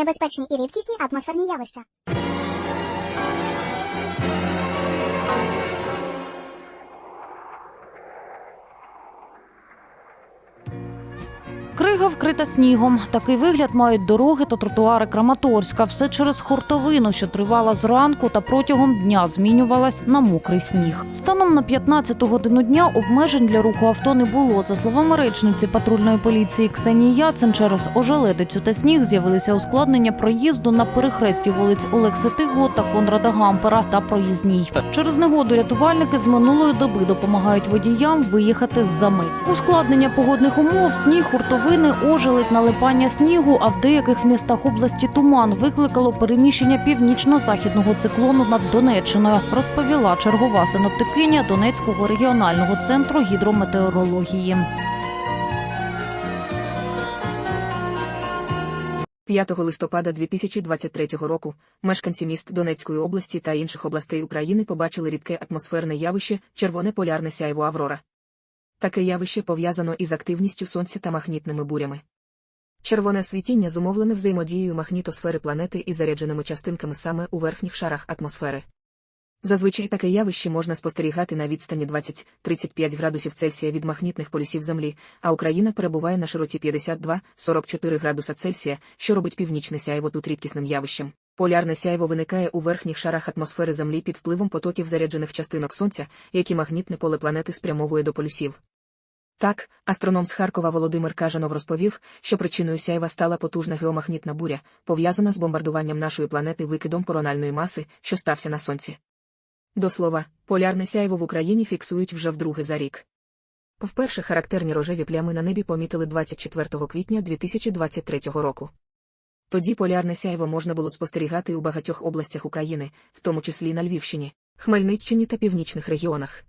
Небезпечні і рідкісні атмосферні явища. Крига вкрита снігом. Такий вигляд мають дороги та тротуари Краматорська. Все через хуртовину, що тривала зранку та протягом дня змінювалась на мокрий сніг. Станом на 15 годину дня обмежень для руху авто не було. За словами речниці патрульної поліції Ксенії Яцин, через ожеледицю та сніг з'явилися ускладнення проїзду на перехресті вулиць Олекси Тиго та Конрада Гампера та проїзній. Через негоду рятувальники з минулої доби допомагають водіям виїхати з зами. Ускладнення погодних умов, сніг, хуртовини, ожеледь, налипання снігу, а в деяких містах області туман викликало переміщення північно-західного циклону над Донеччиною, розповіла чергова синоптикиня Донецького регіонального центру гідрометеорології. 5 листопада 2023 року мешканці міст Донецької області та інших областей України побачили рідке атмосферне явище червоне полярне сяйво Аврора. Таке явище пов'язано із активністю сонця та магнітними бурями. Червоне світіння зумовлене взаємодією магнітосфери планети із зарядженими частинками саме у верхніх шарах атмосфери. Зазвичай таке явище можна спостерігати на відстані 20-35 градусів Цельсія від магнітних полюсів Землі, а Україна перебуває на широті 52-44 градуса Цельсія, що робить північне сяйво тут рідкісним явищем. Полярне сяйво виникає у верхніх шарах атмосфери Землі під впливом потоків заряджених частинок Сонця, які магнітне поле планети спрямовує до полюсів. Так, астроном з Харкова Володимир Кажанов розповів, що причиною сяйва стала потужна геомагнітна буря, пов'язана з бомбардуванням нашої планети викидом корональної маси, що стався на сонці. До слова, полярне сяйво в Україні фіксують вже вдруге за рік. Вперше характерні рожеві плями на небі помітили 24 квітня 2023 року. Тоді полярне сяйво можна було спостерігати у багатьох областях України, в тому числі на Львівщині, Хмельниччині та північних регіонах.